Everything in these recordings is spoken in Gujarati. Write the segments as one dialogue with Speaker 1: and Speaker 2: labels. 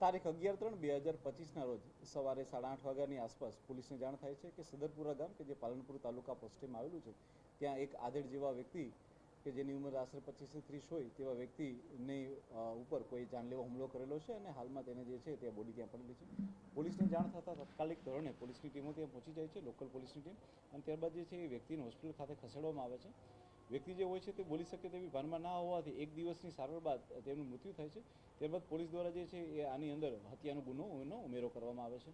Speaker 1: તારીખ અગિયાર ત્રણ બે હજાર પચીસના રોજ સવારે સાડા આઠ વાગ્યાની આસપાસ પોલીસને જાણ થાય છે કે સદરપુરા ગામ કે જે પાલનપુર તાલુકા પોસ્ટેમાં આવેલું છે, ત્યાં એક આધેડ જેવા વ્યક્તિ કે જેની ઉંમર આશરે પચીસથી ત્રીસ હોય તેવા વ્યક્તિની ઉપર કોઈ જાનલેવા હુમલો કરેલો છે અને હાલમાં તેને જે છે ત્યાં બોડી ત્યાં પડેલી છે. પોલીસને જાણ થતાં તાત્કાલિક ધોરણે પોલીસની ટીમો ત્યાં પહોંચી જાય છે, લોકલ પોલીસની ટીમ અને ત્યારબાદ જે છે એ વ્યક્તિને હોસ્પિટલ ખાતે ખસેડવામાં આવે છે. વ્યક્તિ જે હોય છે તે બોલી શકે તેવી ભાનમાં ના હોવાથી એક દિવસની સારવાર બાદ તેમનું મૃત્યુ થાય છે. ત્યારબાદ પોલીસ દ્વારા જે છે એ આની અંદર હત્યાનો ગુનો એનો ઉમેરો કરવામાં આવે છે.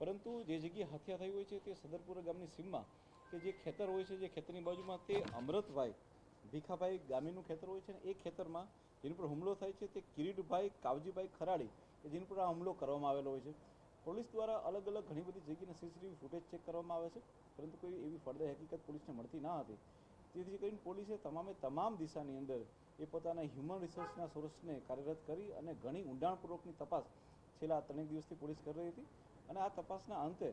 Speaker 1: પરંતુ જે જગ્યાએ હત્યા થઈ હોય છે તે સદરપુરા ગામની સીમમાં કે જે ખેતર હોય છે જે ખેતરની બાજુમાં તે અમૃતભાઈ, ભીખાભાઈ ગામીનું ખેતર હોય છે ને એ ખેતરમાં જેની પર હુમલો થાય છે તે કિરીટભાઈ, કાવજીભાઈ ખરાડી કે જેની પર આ હુમલો કરવામાં આવેલો હોય છે. પોલીસ દ્વારા અલગ અલગ ઘણી બધી જગ્યાના સીસીટીવી ફૂટેજ ચેક કરવામાં આવે છે. પરંતુ કોઈ એવી ફળદાય હકીકત પોલીસને મળતી ના હતી. તેથી કરીને પોલીસે તમામે તમામ દિશાની અંદર એ પોતાના હ્યુમન રિસોર્સના સોર્સને કાર્યરત કરી અને ઘણી ઊંડાણપૂર્વકની તપાસ છેલ્લા ત્રણેક દિવસથી પોલીસ કરી રહી હતી. અને આ તપાસના અંતે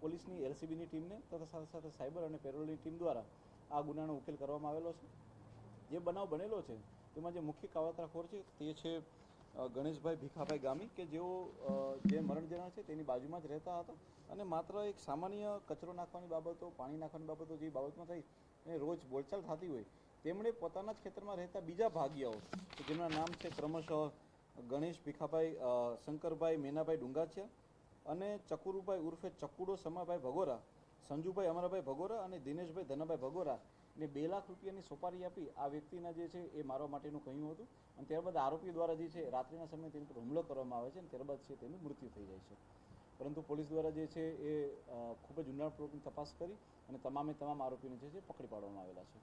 Speaker 1: પોલીસની એલસીબીની ટીમને તથા સાથે સાથે સાયબર અને પેરોલની ટીમ દ્વારા આ ગુનાનો ઉકેલ કરવામાં આવેલો છે. જે બનાવ બનેલો છે, તેમાં જે મુખ્ય કાવતરાખોર છે તે છે ગણેશભાઈ ભીખાભાઈ ગામી કે જેઓ જે મરણ જણા છે તેની બાજુમાં જ રહેતા હતા. અને માત્ર એક સામાન્ય કચરો નાખવાની બાબતો, પાણી નાખવાની બાબતો જે બાબતમાં થઈ, અને રોજ બોલચાલ થતી હોય, તેમણે પોતાના જ ખેતરમાં રહેતા બીજા ભાગીયાઓ, કે જેમના નામ છે ક્રમશઃ ગણેશ ભીખાભાઈ શંકરભાઈ મેનાભાઈ ડુંગાચિયા અને ચકુરુભાઈ ઉર્ફે ચકુડો સમાભાઈ ભગોરા સંજુભાઈ અમરાભાઈ ભગોરા અને દિનેશભાઈ ધનાભાઈ ભગોરા ને બે લાખ રૂપિયાની સોપારી આપી આ વ્યક્તિના જે છે એ મારવા માટેનું કહ્યું હતું. અને ત્યારબાદ આરોપી દ્વારા જે છે રાત્રિના સમયે તેની પર હુમલો કરવામાં આવે છે અને ત્યારબાદ છે તેનું મૃત્યુ થઈ જાય છે. પરંતુ પોલીસ દ્વારા જે છે એ ખૂબ જ ઊંડાણપૂર્વકની તપાસ કરી અને તમામે તમામ આરોપીને જે છે પકડી પાડવામાં આવેલા છે.